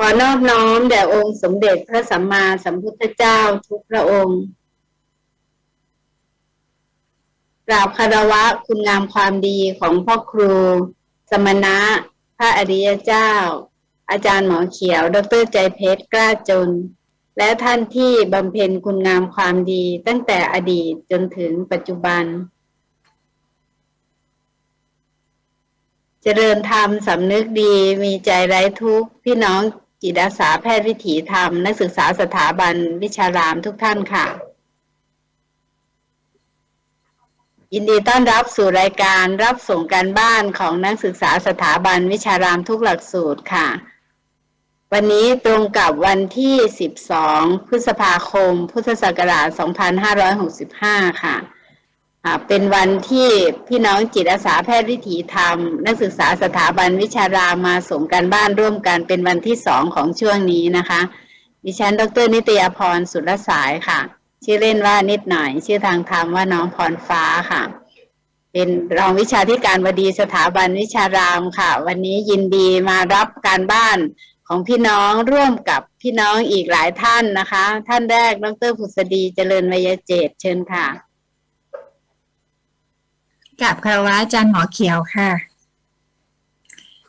ขอนอบน้อมแด่องค์สมเด็จพระสัมมาสัมพุทธเจ้าทุกพระองค์กราบคารวะคุณงามความดีของพ่อครู สมณะ พระอริยเจ้า อาจารย์หมอเขียว ดรใจเพชรกล้าจน และท่านที่บำเพ็ญคุณงามความดีตั้งแต่อดีตจนถึงปัจจุบัน เจริญธรรมสำนึกดีมีใจไร้ทุกข์พี่น้อง จิตอาสาแพทย์วิถีธรรม นักศึกษาสถาบันวิชารามทุกท่านค่ะ ยินดีต้อนรับสู่รายการรับส่งการบ้านของนักศึกษาสถาบันวิชารามทุกหลักสูตรค่ะ วันนี้ตรงกับวันที่ 12 พฤษภาคม พุทธศักราช 2565 ค่ะอ่า เป็นวันที่พี่น้องจิตอาสาแพทย์วิถีธรรม นักศึกษาสถาบันวิชารามมาส่งการบ้านร่วมกันเป็นวันที่สองของช่วงนี้นะคะ ดิฉัน ดร นิตยาพรสุรสายค่ะ ชื่อเล่นว่านิดหน่อย ชื่อทางธรรมว่าน้องพรฟ้าค่ะ เป็นรองวิชาธิการบดีสถาบันวิชารามค่ะ วันนี้ยินดีมารับการบ้านของพี่น้องร่วมกับพี่น้องอีกหลายท่านนะคะ ท่านแรกดรผุษดีเจริญวิยเจตเชิญค่ะ กับคารวะอาจารย์หมอเขียวค่ะ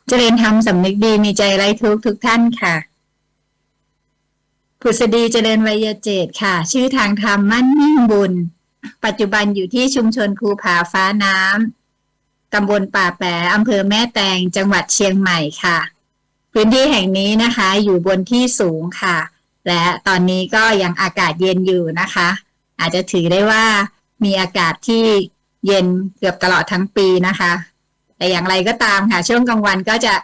เจริญธรรมสำนึกดีมีใจไร้ทุกข์ทุกท่านค่ะผุษดีเจริญวัยเจตค่ะ ชื่อทางธรรมมั่นมิ่งบุญ ปัจจุบันอยู่ที่ชุมชนภูผาฟ้าน้ำตำบลป่าแปะอำเภอแม่แตงจังหวัดเชียงใหม่ค่ะ พื้นที่แห่งนี้นะคะ อยู่บนที่สูงค่ะ และตอนนี้ก็ยังอากาศเย็นอยู่นะคะ อาจจะถือได้ว่ามีอากาศที่ เย็นเกือบตลอดทั้งปีนะคะ แต่อย่างไรก็ตามค่ะ ช่วงกลางวันก็จะ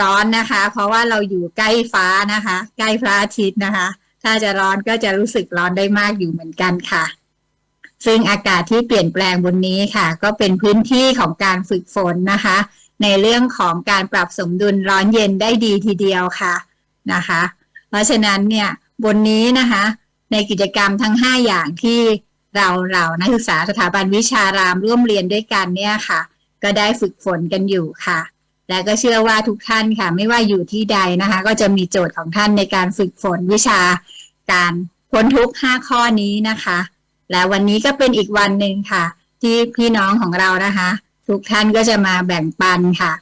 ร้อนนะคะ เพราะว่าเราอยู่ใกล้ฟ้านะคะ ใกล้พระอาทิตย์นะคะ ถ้าจะร้อนก็จะรู้สึกร้อนได้มากอยู่เหมือนกันค่ะ ซึ่งอากาศที่เปลี่ยนแปลงบนนี้ค่ะ ก็เป็นพื้นที่ของการฝึกฝนนะคะ ในเรื่องของการปรับสมดุลร้อนเย็นได้ดีทีเดียวค่ะนะคะ เพราะฉะนั้นเนี่ยบนนี้นะคะ ในกิจกรรมทั้ง 5 อย่างที่ เราเรานักศึกษาสถาบันวิชารามร่วมเรียนด้วยกันเนี่ยค่ะ ก็ได้ฝึกฝนกันอยู่ค่ะ และก็เชื่อว่าทุกท่านค่ะ ไม่ว่าอยู่ที่ใดนะคะ ก็จะมีโจทย์ของท่านในการฝึกฝนวิชาการพ้นทุกข์5ข้อนี้นะคะ และวันนี้ก็เป็นอีกวันหนึ่งค่ะ ที่พี่น้องของเรานะคะ ทุกท่านก็จะมาแบ่งปันค่ะ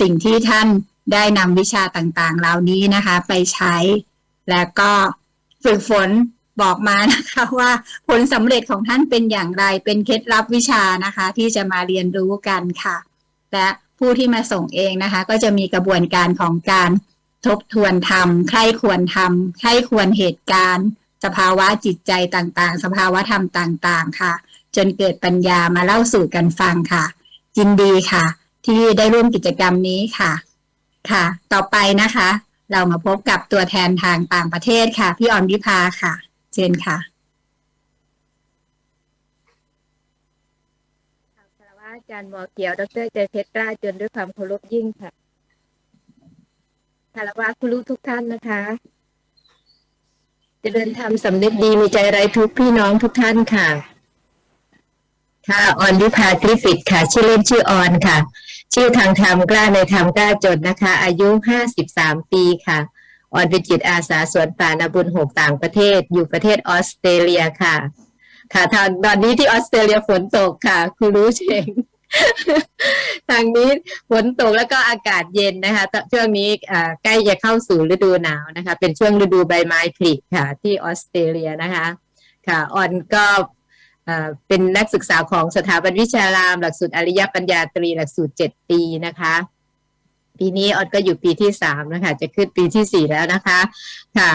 สิ่งที่ท่านได้นำวิชาต่างๆ เหล่านี้นะคะ ไปใช้ และก็ฝึกฝน บอกมานะคะว่าผลสำเร็จของท่านเป็นอย่างไร เป็นเคล็ดลับวิชานะคะ ที่จะมาเรียนรู้กันค่ะ และผู้ที่มาส่งเองนะคะ ก็จะมีกระบวนการของการทบทวนทำใครควรทำใครควรเหตุการณ์ สภาวะจิตใจต่างๆ สภาวะธรรมต่างๆ ค่ะ จนเกิดปัญญามาเล่าสู่กันฟังค่ะยินดีค่ะ ที่ได้ร่วมกิจกรรมนี้ค่ะค่ะ ต่อไปนะคะ เรามาพบกับตัวแทนทางต่างประเทศค่ะ พี่ออนวิภาค่ะ เชิญค่ะคารวะอาจารย์หมอเขียว ดรใจเพชรกล้าจนด้วยความเคารพยิ่งค่ะคารวะคุณลูกทุกท่านนะคะจริญธรรมสำนึกดีมีใจไร้ทุกพี่น้องทุกท่านค่ะ ค่ะ ออนวิภากริฟิตค่ะ ชื่อเล่นชื่อออนค่ะ ชื่อทางธรรมกล้าในธรรมกล้าจนนะคะ อายุห้าสิบสามปีค่ะ ออนเป็นจิตอาสาสวนป่านาบุญหกต่างประเทศ อยู่ประเทศออสเตรเลียค่ะ ค่ะทางตอนนี้ที่ออสเตรเลียฝนตกค่ะ คุณรู้เชงทางนี้ฝนตกแล้วก็อากาศเย็นนะคะช่วงนี้ใกล้จะเข้าสู่ฤดูหนาวนะคะ เป็นช่วงฤดูใบไม้ผลิค่ะ ที่ออสเตรเลียนะคะ ค่ะออนก็เป็นนักศึกษาของสถาบันวิชาราม หลักสูตรอริยปัญญาตรีหลักสูตรเจ็ดปีนะคะ ปีนี้ออนก็อยู่ปีที่สามนะคะ จะขึ้นปีที่สี่แล้วนะคะ ค่ะ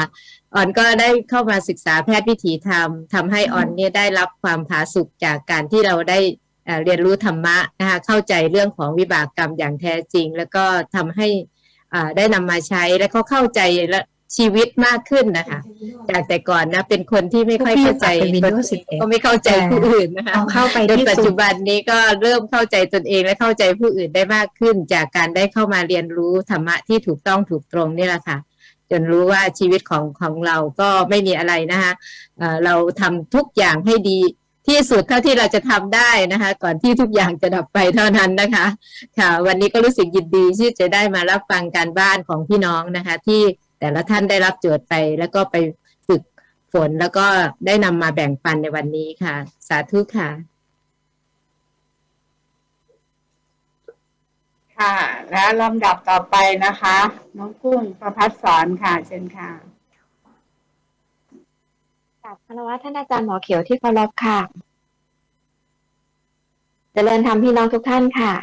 ออนก็ได้เข้ามาศึกษาแพทย์วิถีธรรมทำให้ออนเนี่ยได้รับความผาสุกจากการที่เราได้เเรียนรู้ธรรมะนะคะเข้าใจเรื่องของวิบากกรรมอย่างแท้จริง แล้วก็ทำให้อ่าได้นำมาใช้และเขาเข้าใจและ ชีวิตมากขึ้นนะคะจากแต่ก่อนนะ เป็นคนที่ไม่ค่อยเข้าใจพวกพี่ปรับเป็น Windows 11ก็ไม่เข้าใจผู้อื่นนะคะเอาเข้าไปจนที่ปัจสุจุดบันนี้ก็เริ่มเข้าใจตนเองและเข้าใจผู้อื่นได้มากขึ้น จากการได้เข้ามาเรียนรู้ธรรมะที่ถูกต้องถูกตรงนี่แหละค่ะจนรู้ว่าชีวิตของของเราก็ไม่มีอะไรนะคะเอ่อเราทำทุกอย่างให้ดีที่สุดเท่าที่เราจะทำได้นะคะ ก่อนที่ทุกอย่างจะดับไปเท่านั้นนะคะ ค่ะ วันนี้ก็รู้สึกยินดีที่จะได้มารับฟังการบ้านของพี่น้องนะคะ ที่ แต่ละท่านได้รับโจทย์ไป แล้วก็ไปฝึกฝนแล้วก็ได้นำมาแบ่งปันในวันนี้ค่ะ สาธุค่ะ ค่ะ แล้วลำดับต่อไปนะคะ น้องกุ้งประพัฒสอนค่ะ เชิญค่ะกับคณวะท่านอาจารย์หมอเขียวที่เคารพค่ะ เจริญธรรมพี่น้องทุกท่านค่ะ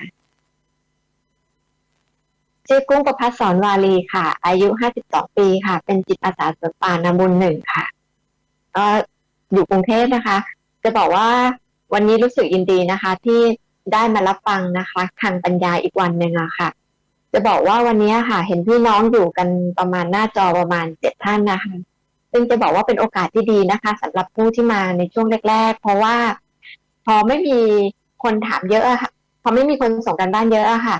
ชื่อกุ้งประพัฒสอนวาลีค่ะ อายุ 52 ปีค่ะ เป็นจิตอาสาสวนป่านาบุญหนึ่งค่ะก็อยู่กรุงเทพนะคะ จะบอกว่าวันนี้รู้สึกยินดีนะคะ ที่ได้มารับฟังนะคะทางปัญญาอีกวันหนึ่งอะค่ะ จะบอกว่าวันนี้ค่ะ เห็นพี่น้องอยู่กันประมาณหน้าจอประมาณเจ็ดท่านนะคะ ซึ่งจะบอกว่าเป็นโอกาสที่ดีนะคะสำหรับผู้ที่มาในช่วงแรก ๆ เพราะว่าพอไม่มีคนถามเยอะอะค่ะพอไม่มีคนส่งกันบ้านเยอะอะค่ะ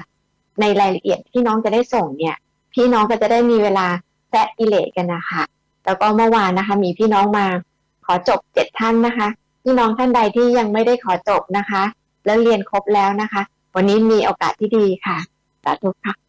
ในรายละเอียดที่น้องจะได้ส่งเนี่ย พี่น้องก็จะได้มีเวลาแซะอิเลตกันนะคะ แล้วก็เมื่อวานนะคะ มีพี่น้องมาขอจบเจ็ดท่านนะคะ พี่น้องท่านใดที่ยังไม่ได้ขอจบนะคะ แล้วเรียนครบแล้วนะคะ วันนี้มีโอกาสที่ดีค่ะสาธุค่ะ